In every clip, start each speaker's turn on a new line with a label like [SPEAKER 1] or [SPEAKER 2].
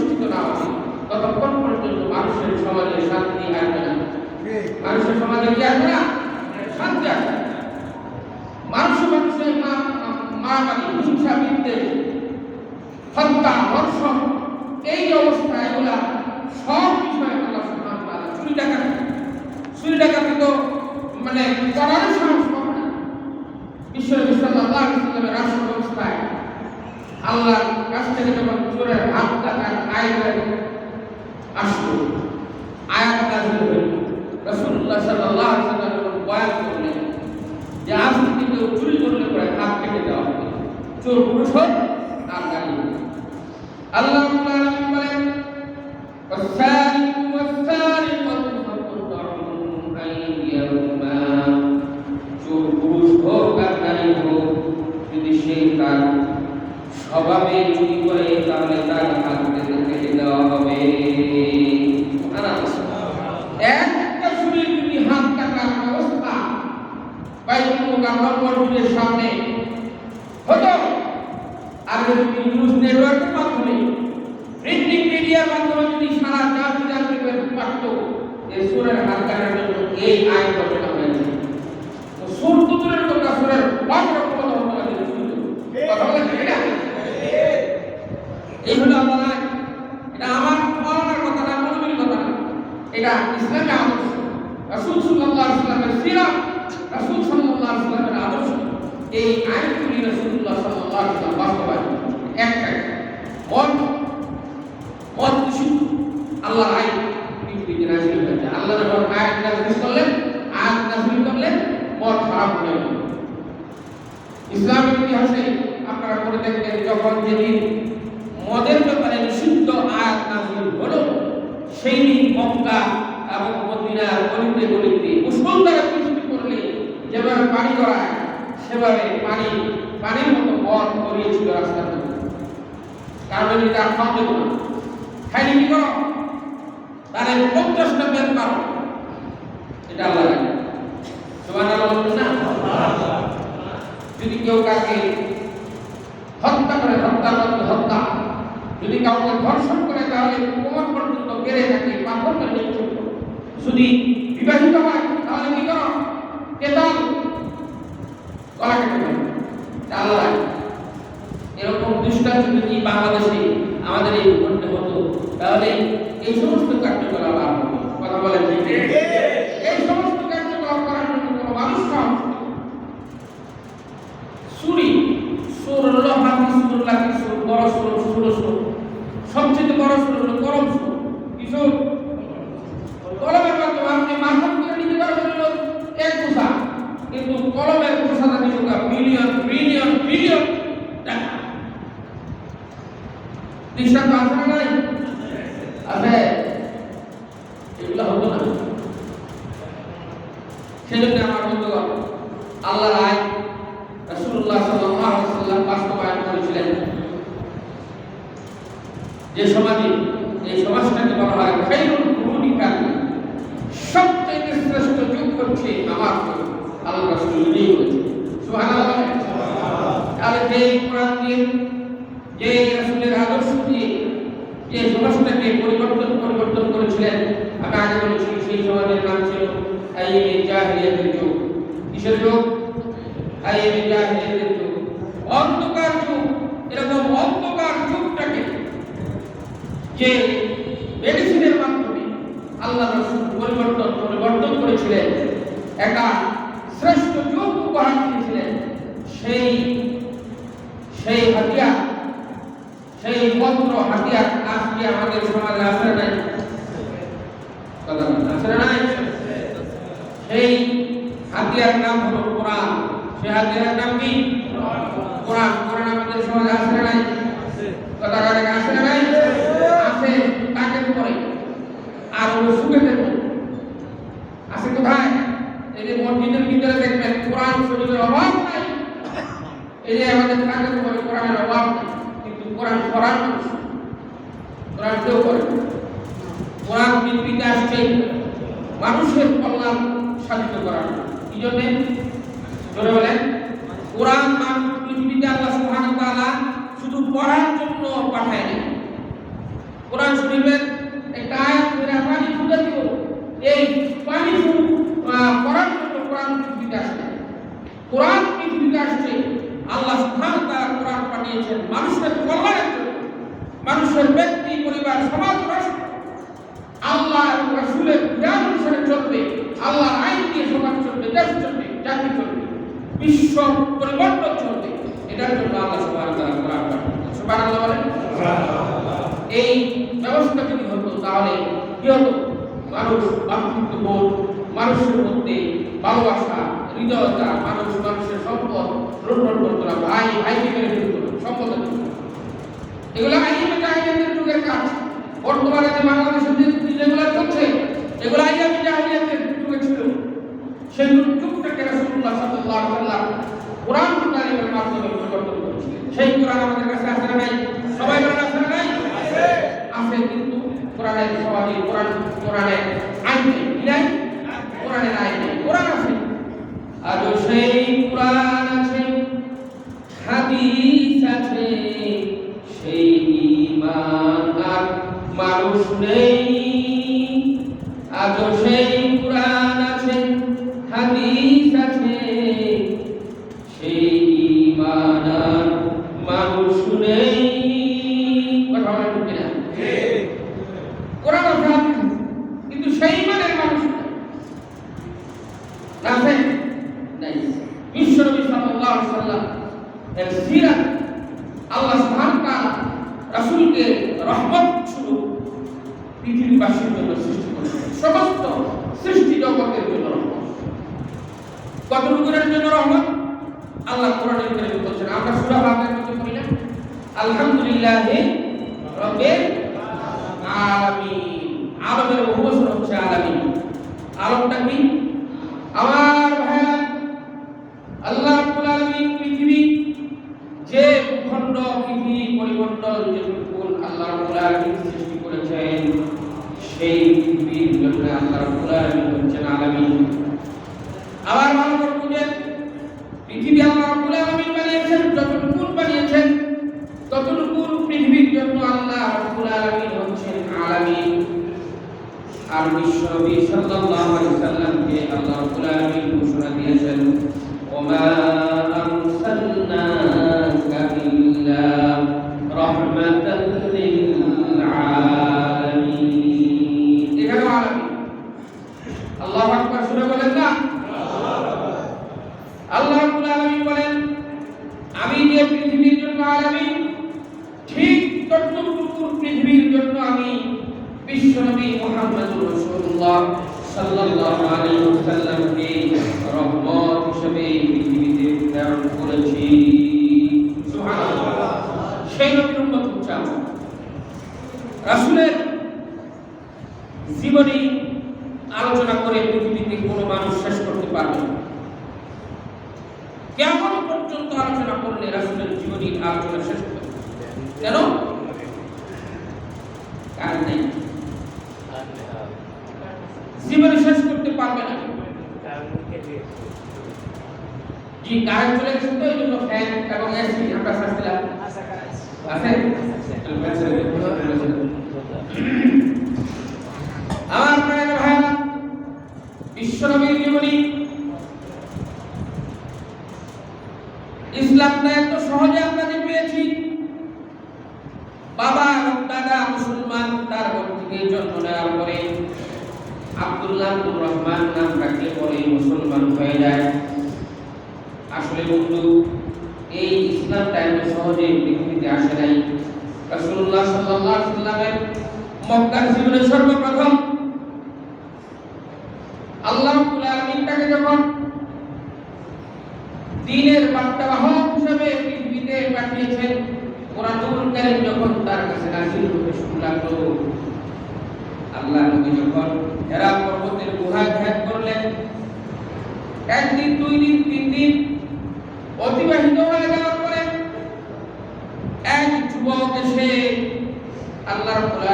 [SPEAKER 1] প্রতিষ্ঠিত না হবে, ততক্ষণ পর্যন্ত মানুষের সমাজে শান্তি আসবে না। মানুষের সমাজে কি আসবে না? শান্তি আসবে। মানুষ মানুষের মারামারি হিংসা, বিদ্বেষ, হত্যা, ধর্ষণ, এই অবস্থা, এগুলা সব বিষয়ে আল্লাহ ওয়া চুরি ডাকাতি। চুরি ডাকাতি তো মানে করার সাহস পাবে না। বিশ্ব বিশ্ব আল্লাহ রাষ্ট্র ব্যবস্থায় আল্লাহর কাছ থেকে যখন চোরের হাত টাকার আয় আসলো আয়াত নাযিল হইল রাসূলুল্লাহ সাল্লাল্লাহু আলাইহি ওয়াসাল্লাম যখন বয়ান করলেন যে আজ থেকে কেউ চুরি করলে পরে হাত কেটে দেওয়া হবে চোর পুরুষ হোক আর নারী হোক আল্লাহ এই আইন রচনা হয়েছে তো সুর তো দূরের কথা সুরের বাপ রকম কথা কথা বলে ঠিক না এই হলো আপনারা এটা আমার মরণের কথা না মনোবির কথা না এটা ইসলামী আদর্শ রাসূল সাল্লাল্লাহু আলাইহি ওয়াসাল্লামের সিরাত রাসূল সাল্লাল্লাহু আলাইহি ওয়াসাল্লামের আদর্শ এই আইনগুলি রাসূলুল্লাহ সাল্লাল্লাহু আলাইহি ওয়াসাল্লাম বাস্তবায়ন একটাই মন মন দূষিত আল্লাহর আইন পৃথিবীতে নাজিল হয়েছে আল্লাহ যখন আয়াত নাজিল করলেন আয়াত নাজিল করলেন মন খারাপ হয়ে গেল ইসলামের ইতিহাসে আপনারা করে দেখবেন, যখন যেদিন মদের ব্যাপারে নিষিদ্ধ আয়াত নাজিল হলো সেই দিন মক্কা এবং মদিনার গলিতে গলিতে মুসলমানরা বৃষ্টি করলে যেভাবে পানি গড়ায়, সেভাবে পানি, পানির মতো মদ গড়িয়েছিল রাস্তার কারণ এটা খাওয়া যেত না খাইলে কি করো তাহলে পঞ্চাশটা বেদ পারো এটা আল্লাহ সুবহানাল্লাহ বলবেন না? যদি কেউ কাকে হত্যা করে, হত্যা করতে হত্যা। যদি কাউকে ধর্ষণ করে, তাহলে কোমর পর্যন্ত বেড়ে থাকে পাথর করে যদি বিবাহিত হয়, তাহলে কি করো? কেতাল। এরকম দৃষ্টান্ত যদি বাংলাদেশে আমাদের এই ভূখণ্ডে হতো, তাহলে এই সমস্ত কার্যকলাপ আর হতো না। কথা বলেন ঠিক এই সমস্ত কার্যকলাপ করার জন্য কোনো মানুষ সাহস নেই। চুরি সুর হলো হাতি সুর লাকি সুর বড় সুর সুর সুর সবচেয়ে বড় সুর হলো কলম সুর। কি কলমের মাধ্যমে আপনি করে নিতে পারবেন হলো এক পোষা। কিন্তু কলমের পোষাটা নিতে বিলিয়ন বিলিয়ন বিলিয়ন টাকা দৃষ্টান্ত আছে নাই? আছে। এগুলো না। সেজন্য আমার বন্ধুগণ, আল্লাহর রাসূলুল্লাহ সাল্লাল্লাহু আলাইহি ওয়াসাল্লাম বাস্তবায়ন করেছিলেন যে সমাজে এই সমাজটাকে বলা হয় খাইরুল কুরুনি কারনি সবচেয়ে শ্রেষ্ঠ যুগ হচ্ছে আমার। আল্লাহ তাহলে যে কোরআন দিয়ে, যে আদর্শ দিয়ে, যে সমাজটাকে পরিবর্তন পরিবর্তন করেছিলেন, আমি আগে বলেছি সেই সমাজের নাম ছিল আইয়ে জাহিলিয়াতের যুগ। কিসের যুগ? আইয়ে জাহিলিয়াতের যুগ। অন্ধকার যুগ এরকম অন্ধকার যুগটাকে যে মেডিসিনের মাধ্যমে আল্লাহ রসুল পরিবর্তন পরিবর্তন করেছিলেন, একটা শ্রেষ্ঠ যুগ উপহার দিয়েছিলেন, সেই সেই হাতিয়ার, সেই মন্ত্র হাতিয়ার আজকে আমাদের সমাজে না নাই? সেই হাতিয়ার নাম হলো কোরআন। সেই হাতিয়ারের নাম কি? কোরআন। কোরআন আমাদের সমাজে আছে না নাই কথা কারে আছে না নাই আছে তাকে পরে আর হলো সুখেতে আছে কোথায় এই যে মসজিদের ভিতরে দেখবেন, কোরআন শরীফের অভাব নাই। এই যে আমাদের তাকে পরে কোরআনের অভাব কিন্তু কোরআন মানুষ। কোরআন কেউ করে কোরআন পৃথিবীতে আসছে মানুষের কল্যাণ সাধিত করার। কি জন্যে? জোরে বলেন। কোরআন মানুষ পৃথিবীতে আল্লাহ সুবহানাহু ওয়া শুধু পড়ার জন্য পাঠায়নি কোরআন শরীফের করে পানি ফুটে দিব। এই পানি করার জন্য কোরআন পৃথিবীতে আসছে। কোরআন পৃথিবীতে আসছে। আল্লাহ ওয়া তাআলা কোরআন পাঠিয়েছেন মানুষের কল্যাণের জন্য। মানুষের ব্যক্তি পরিবার সমাজ রাষ্ট্র। আল্লাহ রাসূলের বিধান অনুসারে চলবে। আল্লাহর আইন দিয়ে সমাজ চলবে দেশ চলবে জাতি চলবে। বিশ্ব পরিবর্তন চলবে। এটার জন্য আল্লাহ কোরআন পাঠিয়েছেন। সুবহানাল্লাহ বলেন। এই তাহলে কি হতো মানুষ মাতৃত্ববোধ মানুষের মধ্যে ভালোবাসা, হৃদয়তা, মানুষ, মানুষের সম্পদ লুণ্ঠন করতো না ভাই, ভাইকে মেরে ফেলতো সম্পদ এগুলো যুগের কাজ। বর্তমানে যে বাংলাদেশের যেগুলো চলছে, এগুলো যুগে ছিল। রাসূলুল্লাহ সাল্লাল্লাহু আলাইহি ওয়াসাল্লাম মাধ্যমে পরিবর্তন করেছিলেন। সেই কোরআন আমাদের কাছে আছে না নাই সবাই বলেন আছে না নাই আছে কিন্তু কোরআনের সবাই কোরআন কোরআনের আইন নেই কি নাই কোরআনের আইন নেই কোরআন আছে আজও সেই কোরআন আছে হাদিস আছে সেই ঈমান আর মানুষ নেই আজও সেই কোরআন আছে হাদিস আছে সেই ঈমান আর মানুষ নেই কথা বলেন ঠিক কিনা? কোরআন আছে হাদিস আছে, কিন্তু সেই ইমানের মানুষ নেই আছে নাই বিশ্বনবী সাল্লাল্লাহু আলাইহি সাল্লাম এর সিরাত আল্লাহ সুবহান তাআলা রাসূলকে রহমত স্বরূপ পৃথিবীবাসীর জন্য সৃষ্টি করেছেন সমস্ত সৃষ্টি জগতের জন্য রহমত কতটুকুরের জন্য রহমত আল্লাহ কোরআনের ভিতরে বলছেন আমরা সূরা বাকারার মধ্যে পড়ি না আলহামদুলিল্লাহি রাব্বিল আলামিন আলমের বহুবচন হচ্ছে আলামিন আলমটা কি আমার ভাইরা আল্লাহ রাব্বুল আলামিন পৃথিবী যে ভূখণ্ড পৃথিবী পরিমণ্ডল যে কোন আল্লাহ আলামিন সৃষ্টি করেছেন? সেই পৃথিবীর জন্য আল্লাহ আলামিন হচ্ছেন আলামিন আবার ভালো করে বুঝেন পৃথিবী আল্লাহ রাব্বুল আলামিন বানিয়েছেন যতটুকু বানিয়েছেন ততটুকু পৃথিবীর জন্য আল্লাহ রাব্বুল আলামিন হচ্ছেন আলামিন আর বিশ্বনবী সাল্লাল্লাহু আলাইহি সাল্লামকে আল্লাহ রাব্বুল আলামিন ঘোষণা দিয়েছেন ওমা আরসালনাকা ইল্লা রাহমাতাল লিল আলামিন এখানে আলামিন আল্লাহু আকবার শুনে বলেন না আল্লাহ রাব্বুল আলামিন বলেন আমি যে পৃথিবীর জন্য আলামিন ঠিক ততটুকু পৃথিবীর জন্য আমি বিশ্বনবী মুহাম্মদুর রাসূলুল্লাহ সাল্লাল্লাহু আলাইহি ওয়াসাল্লামকে রহমত হিসেবে পৃথিবীতে প্রেরণ করেছি সুবহানাল্লাহ সেই নবীর উম্মত হচ্ছে আমরা রাসূলের জীবনী আলোচনা করে পৃথিবীতে কোনো মানুষ শেষ করতে পারবে না কেমন পর্যন্ত আলোচনা করলে জীবনী আলোচনা শেষ করতে কেন? কারণ নেই। জীবনে শেষ করতে পারবে না। কারেন্ট চলে গেছে তো এই জন্য ফ্যান এবং এসি, আমরা আছে? আমার বিশ্বনবীর জীবনী। সহজে আমরা যে পেয়েছি বাবা এবং দাদা মুসলমান তার ঘর থেকে জন্ম নেওয়ার পরে আব্দুর রহমান নাম রাখলে পরে মুসলমান হয়ে যায়। আসলে বন্ধু, এই ইসলামটা এত সহজে পৃথিবীতে আসে নাই। রাসূলুল্লাহ সাল্লাল্লাহু আলাইহি সাল্লামের মক্কার জীবনে সর্বপ্রথম। আল্লাহ রাব্বুল আলামিন যখন দ্বীনের বার্তাবাহক হিসেবে পৃথিবীতে পাঠিয়েছেন, কোরআনুল কারীম যখন তার কাছে নাযিল হতে শুরু লাগল, আল্লাহ নবী যখন হেরা পর্বতের গুহায় ত্যাগ করলেন। একদিন, দুই দিন, তিন দিন অতিবাহিত হয়ে যাওয়ার পরে। এক যুবক এসে আল্লাহ রাব্বুল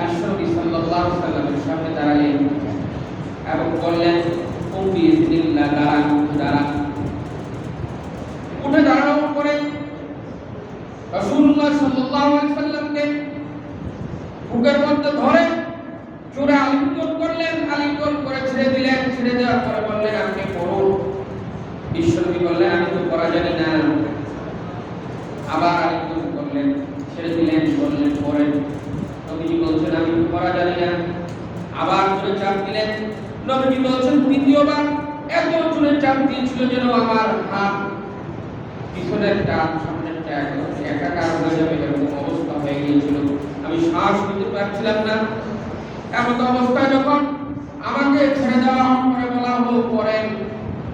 [SPEAKER 1] বিশ্বনবী সাল্লামের সামনে দাঁড়ালেন এবং বললেন দাঁড়ান উঠে দাঁড়ানোর পরে রাসূলুল্লাহ সাল্লাল্লাহু সাল্লামকে মধ্যে ধরে চূড়া আলিঙ্গন করলেন আলিঙ্গন করে ছেড়ে দিলেন, ছেড়ে দেওয়ার পরে বললেন, আপনি পড়ুন। বিশ্বনবী বললেন, আমি তো পড়া জানি না। আবার আলিঙ্গন করলেন ছেড়ে দিলেন, বললেন, পড়েন। নবীজি বলছেন, আমি তো পড়া জানি না। আবার জোরে চাপ দিলেন নবীজি বলছেন, দ্বিতীয়বার। এত জোরে চাপ দিয়েছিল যেন আমার হাত পিছনের টান সামনের টান একাকার হয়ে যাবে, এরকম অবস্থা হয়ে গিয়েছিল। আমি শ্বাস নিতে পারছিলাম না। এমন অবস্থায় যখন আমাকে ছেড়ে দেওয়া পরে বলা হলো, করেন।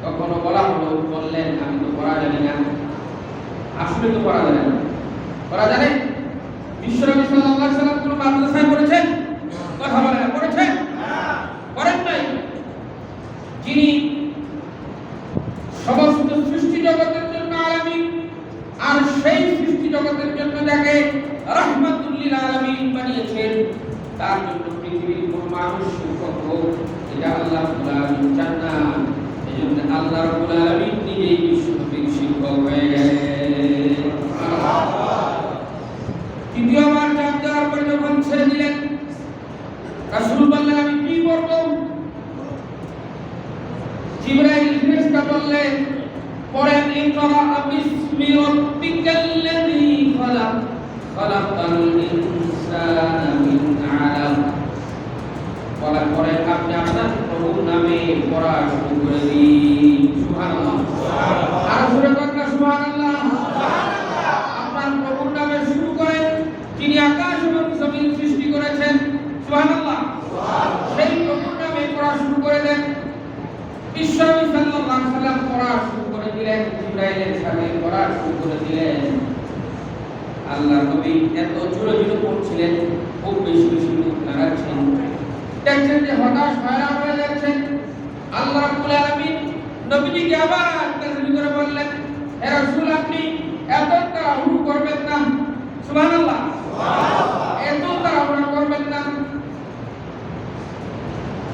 [SPEAKER 1] তখনও বলা হলো, বললেন, আমি তো করা জানি না। আসলে তো করা জানে না। পড়া জানে? বিশ্বনবী সাল্লাল্লাহু আলাইহি সাল্লাম কোন মাদ্রাসায় পড়েছেন? কথা বলেন পড়েছেন? পড়েন নাই। যিনি সমস্ত সৃষ্টি জগতের জন্য আলামিন, আর সেই সৃষ্টি জগতের জন্য যাকে রহমাতুল্লিল আলামিন বানিয়েছেন তার জন্য পৃথিবীর কোন মানুষ শিক্ষক হোক এটা আল্লাহ রাব্বুল চান না। এই জন্য আল্লাহ আলামিন নিজেই বিশ্বনবীর শিক্ষক হয়ে গেলেন তৃতীয়বার চাপ দেওয়ার পরে যখন ছেড়ে দিলেন, রাসূল বললেন, আমি কি করব? জিবরাইল ফেরেশতা বললেন পড়েন ইকরা বিসমি রাব্বিকাল্লাযী খালাক খালাকাল ইনসানা মিন বলার পরে আপনি আপনার প্রভুর নামে পড়া শুরু করে দিন। সুবহানাল্লাহ। আর জোরে কথা সুবহানাল্লাহ। আপনার প্রভুর নামে শুরু করেন যিনি আকাশ এবং জমিন সৃষ্টি করেছেন সুবহানাল্লাহ। সেই প্রভুর নামে পড়া শুরু করে দেন। বিশ্বনবী সাল্লাল্লাহু আলাইহি সাল্লাম পড়া শুরু করে দিলেন জিবরাইলের সাথে পড়া শুরু করে দিলেন। আল্লাহ নবী এত জোরে জোরে পড়ছিলেন। খুব বেশি বেশি মুখ নাড়াচ্ছেন দেখছেন যে হতাশ হয়রান হয়ে যাচ্ছেন। আল্লাহ রাব্বুল আলামিন নবীজিকে আবার তাসবিহ করে বললেন হে রাসূল আপনি এত তাড়াহুড়ো করবেন না। সুবহানাল্লাহ। এত তাড়াহুড়ো করবেন না।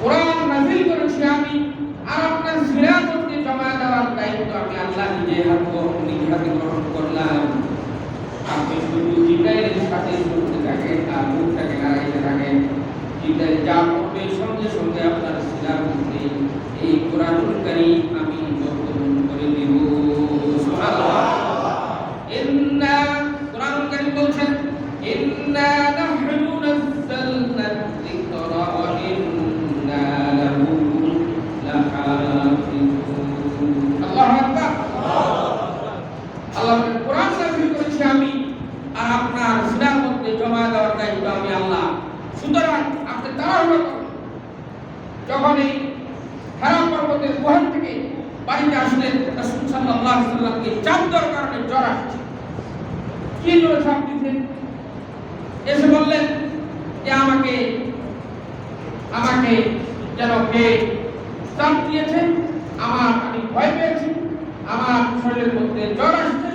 [SPEAKER 1] কোরআন নাযিল করেছি আমি আর আপনার সিরাজকে জমা দেওয়ার দায়িত্ব আমি আল্লাহ নিজে হাত নিজে হাতে গ্রহণ করলাম। আপনি শুধু জিব্রাইলের সাথে শুনতে থাকেন আর মুখটাকে নাড়াইতে থাকেন জিব্রাইল যা আপনার শিলার মধ্যে এই কোরআনুল কারীম আমি বর্তমান করে দেব সুবহানাল্লাহ ইন্না কোরআনুল কারীম বলছেন ইন্না নাহনু নাযালনা যিকরা ওয়া ইন্না লাহু লাহাফিজুন আল্লাহু আকবার আল্লাহ বলেন, কোরআন নাযিল করেছি আমি আর আপনার সিনার মধ্যে জমা দেওয়ার দায়িত্ব আমি আল্লাহ। সুতরাং আপনি তাড়াহুড়ো করুন যখন এই হেরা পর্বতের গুহান থেকে বাড়িতে আসলেন, রাসূল আলাইহি সাল্লামকে চাপ কারণে জ্বর আসছে। কি জন্য চাপ দিতেন এসে বললেন যে আমাকে আমাকে যেন কে চাপ দিয়েছেন আমার আমি ভয় পেয়েছি, আমার শরীরের মধ্যে জ্বর আসছে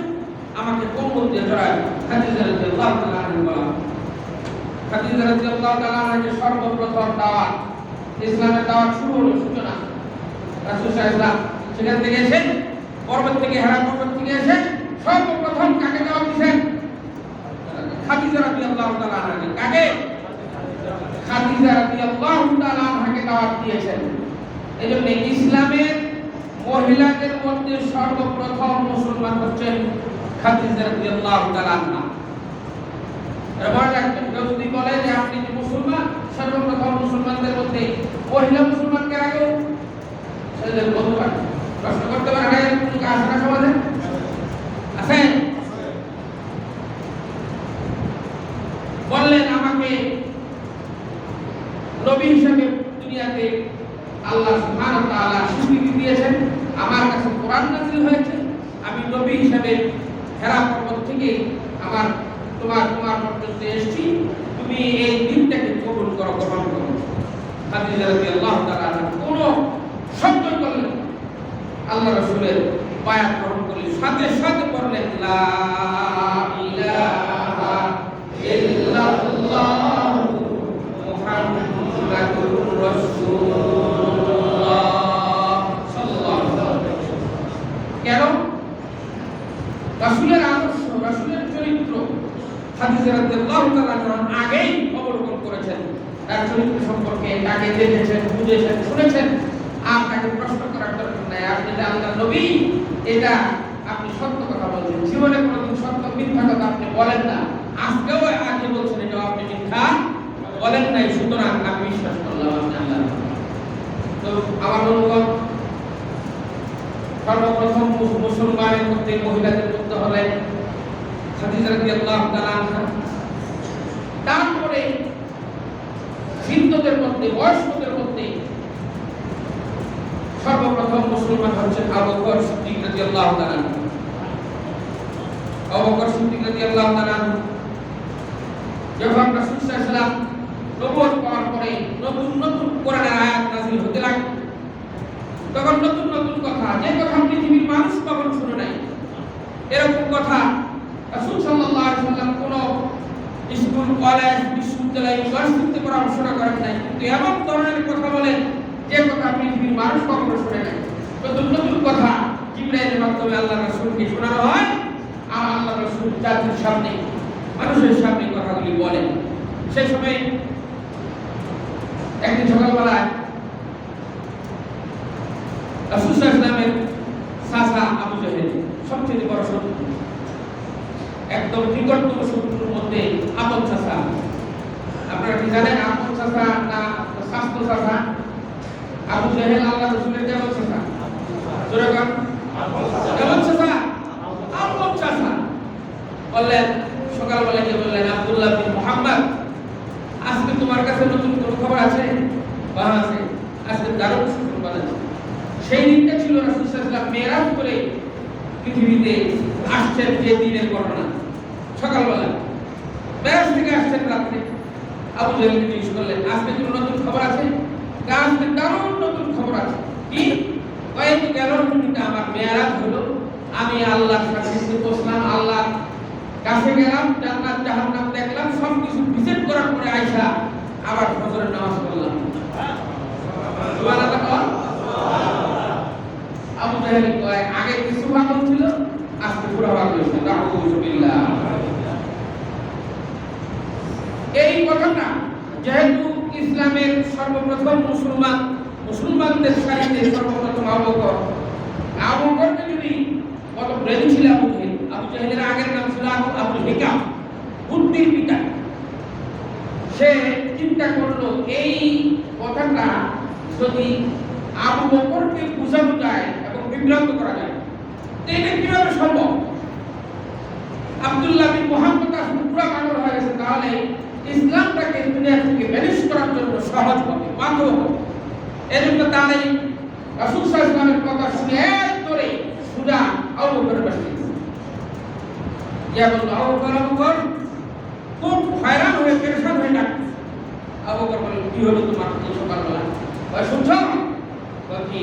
[SPEAKER 1] আমাকে কোন মধ্যে জড়ায় খাদিজা রাদিয়াল্লাহু তাআলা বলা খাদিজা রাদিয়াল্লাহু তাআলা আনহাকে সর্বপ্রথম দাওয়াত। ইসলামের দাওয়াত শুরু হলো সূচনা। রাসূল সাল্লাল্লাহু সেখান থেকে এসে পর্বত থেকে হেরা পর্বত থেকে এসে সর্বপ্রথম কাকে দাওয়াত দিয়েছেন খাদিজা রাদিয়াল্লাহু তাআলা কাকে? খাদিজা রাদিয়াল্লাহু তাআলা আনহাকে দাওয়াত দিয়েছেন। এজন্য ইসলামের মহিলাদের মধ্যে সর্বপ্রথম মুসলমান হচ্ছেন বললেন আমাকে নবী হিসেবে দুনিয়াতে আল্লাহ দিয়েছেন। আমার কাছে কোরআন হয়েছে। হেরা পর্বত থেকে আমার তোমার তোমার পর্যন্ত এসেছি, তুমি এই দিনটাকে কবুল করো, গ্রহণ করো। শব্দ করলেন। আল্লাহ রাসূলের বায়াত গ্রহণ করলেন। সাথে সাথে পড়লেন লা কেন? রাসূলের আদর্শ, রাসূলের চরিত্র হাদিসের আগেই অবলোকন করেছেন। তার চরিত্র সম্পর্কে তাকে দেখেছেন, বুঝেছেন, শুনেছেন। আর তাকে প্রশ্ন করার দরকার নাই। আপনি যে আল্লাহ নবী, এটা আপনি সত্য কথা বলছেন। জীবনে কোনোদিন সত্য মিথ্যা কথা আপনি বলেন না। আজকেও আগে বলছেন এটা আপনি মিথ্যা বলেন নাই। সুতরাং আমি বিশ্বাস করলাম আপনি আল্লাহ তো আমার অনুভব সর্বপ্রথম মুসলমানের মধ্যে মহিলাদের মধ্যে হলেন তারপরে হিন্দুদের মধ্যে, বয়স্কদের মধ্যে সর্বপ্রথম মুসলমান হচ্ছেন আবু বকর সিদ্দিক রাদিয়াল্লাহু তাআলা। আবু বকর সিদ্দিক রাদিয়াল্লাহু তাআলা যখন রাসূল সাল্লাল্লাহু আলাইহি পাওয়ার পরে নতুন নতুন কোরআনের আয়াত হতে লাগল তখন নতুন নতুন কথা, যে কথা পৃথিবীর মানুষ কখনো শুনে নাই। এরকম কথা রাসূল কোন স্কুল, কলেজ, বিশ্ববিদ্যালয়, ইউনিভার্সিটিতে পড়াশোনা করেন নাই। কিন্তু এমন ধরনের কথা বলেন, যে কথা পৃথিবীর মানুষ কখনো শুনে নাই। নতুন নতুন কথা জিব্রাইলের মাধ্যমে আল্লাহ রাসূলকে শোনানো হয়, আর আল্লাহ রাসূল জাতির সামনে, মানুষের সামনে কথাগুলি বলেন। সেই সময় একদিন সকালবেলায় রাসূল আলাইহি আবু জাহেল সবচেয়ে বড় শত্রু। একদম নিকটতম শত্রুর মধ্যে আপন চাচা আপনারা কি জানেন আপন চাচা না স্বাস্থ্য চাচা আবু জাহেল আল্লাহ রসুলের কেমন জোরে কর কেমন চাচা আপন চাচা বললেন সকালবেলা গিয়ে বললেন আব্দুল্লাহ বিন মোহাম্মদ আজকে তোমার কাছে নতুন কোনো খবর আছে? বা আছে। আজকে দারুণ সেই দিনটা ছিল রাসূল সাল্লাল্লাহু আলাইহি ওয়াসাল্লাম মেরাজ করে পৃথিবীতে আসছেন যে দিনের ঘটনা। সকালবেলা ব্যাস থেকে আসছেন রাত্রে। আবু জাহেলকে জিজ্ঞেস করলেন, আজকে কোনো নতুন খবর আছে? আজকে দারুণ নতুন খবর আছে। কি? কয়েক গেল মিনিটে আমার মেয়েরাজ হলো আমি আল্লাহর কাছে বসলাম আল্লাহ কাছে গেলাম, জান্নাত, জাহান্নাম দেখলাম সব কিছু ভিজিট করার পরে আইসা আবার ফজরের নামাজ পড়লাম। সুবহানাল্লাহ। আবু জাহেল কয়, আগে কিছু ভালো ছিল, আজকে পুরো ভালো হয়েছে। নাউযুবিল্লাহ এই কথাটা যেহেতু ইসলামের সর্বপ্রথম মুসলমান, মুসলমানদের সারিতে সর্বপ্রথম আবু বকর। আবু যদি কত ব্রেন ছিল আবু জাহেল? আবু জাহেলের আগের নাম ছিল আবু আবু হিকাম, বুদ্ধির পিতা। সে চিন্তা করল, এই কথাটা যদি আবু বকরকে বোঝানো যায় বিভ্রান্ত করা যায়। এটা কীভাবে সম্ভব? আব্দুল্লাহ বিন মোহাম্মদ আসলে পুরো পাগল হয়ে গেছে। তাহলে ইসলামটাকে দুনিয়া থেকে ম্যানেজ করার জন্য সহজ হবে, বাধ্য হবে। এজন্য তার এই রাসূল ওয়াসাল্লামের কথা শুনে এক আবু বকরের পাশে গেছে। ইয়া বলল আবু বকর খুব হয়রান হয়ে, পেরেশান হয়ে ডাকছে আবু বলল কি হলো তোমার সকালবেলা? শুনছো? কি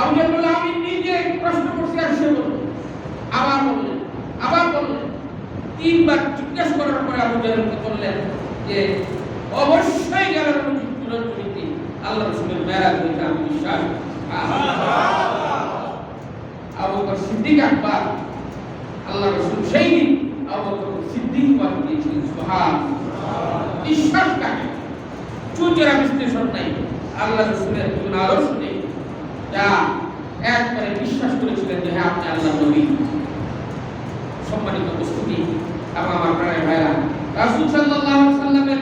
[SPEAKER 1] আবু জাহেল আমি নিজে প্রশ্ন করছি আর সে বলল, আবার বললেন আবার বললেন। তিনবার জিজ্ঞেস করার পরে আবু জাহেলকে বললেন যে, অবশ্যই গেল রজনীতি আল্লাহ রসুলের মেরাজ হয়েছে আমি বিশ্বাস আবু বকর সিদ্দিক আকবর, আল্লাহ রসুল সেই দিন আবু বকর সিদ্দিক উপাধি দিয়েছিলেন সুবহান বিশ্বাস কাকে? চুচেরা বিশ্লেষণ নাই। আল্লাহ রসুলের কোন নেই। যা একবারে বিশ্বাস করেছিলেন যে হ্যাঁ আপনি আল্লাহ নবী। সম্মানিত উপস্থিতি। এবং আমার প্রাণের ভাইরা, রাসূল আলাইহি সাল্লামের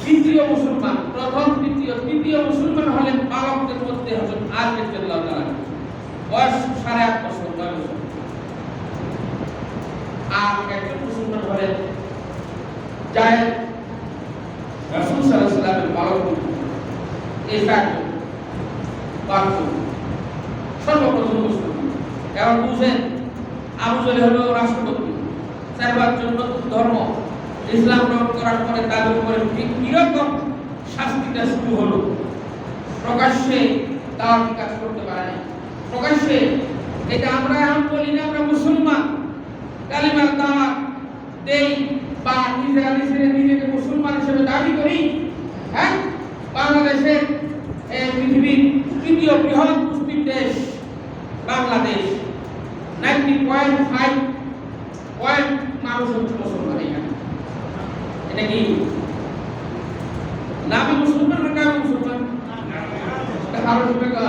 [SPEAKER 1] তৃতীয় মুসলমান, প্রথম দ্বিতীয়, তৃতীয় মুসলমান হলেন বালকদের মধ্যে হযরত আলী রাদিয়াল্লাহু তাআলা বয়স সাড়ে আট বছর, নয় আর একজন মুসলমান হলেন জায়েদ। রাসূল সাল্লাল্লাহু আলাইহি সাল্লামের বালক। এই বাক্য সর্বপ্রথম মুসলমান এখন বুঝেন, আবু জেল হলো রাষ্ট্রপতি। চার পাঁচজন নতুন ধর্ম, ইসলাম গ্রহণ করার পরে তাদের উপরে ঠিক কীরকম শাস্তিটা শুরু হলো? প্রকাশ্যে তার কাজ করতে পারে না প্রকাশ্যে, এটা আমরা এখন বলি না, আমরা মুসলমান। কালিমার দাওয়াত দেই বা নিজেরা নিজেরা নিজেকে মুসলমান হিসেবে দাবি করি হ্যাঁ? বাংলাদেশের পৃথিবীর তৃতীয় বৃহৎ মুসলিম দেশ Bangladesh ninety point five point মানুষ হচ্ছে মুসলমান এখানে এটা কি নামে মুসলমান না নামে মুসলমান এটা ভালো শুনে গেল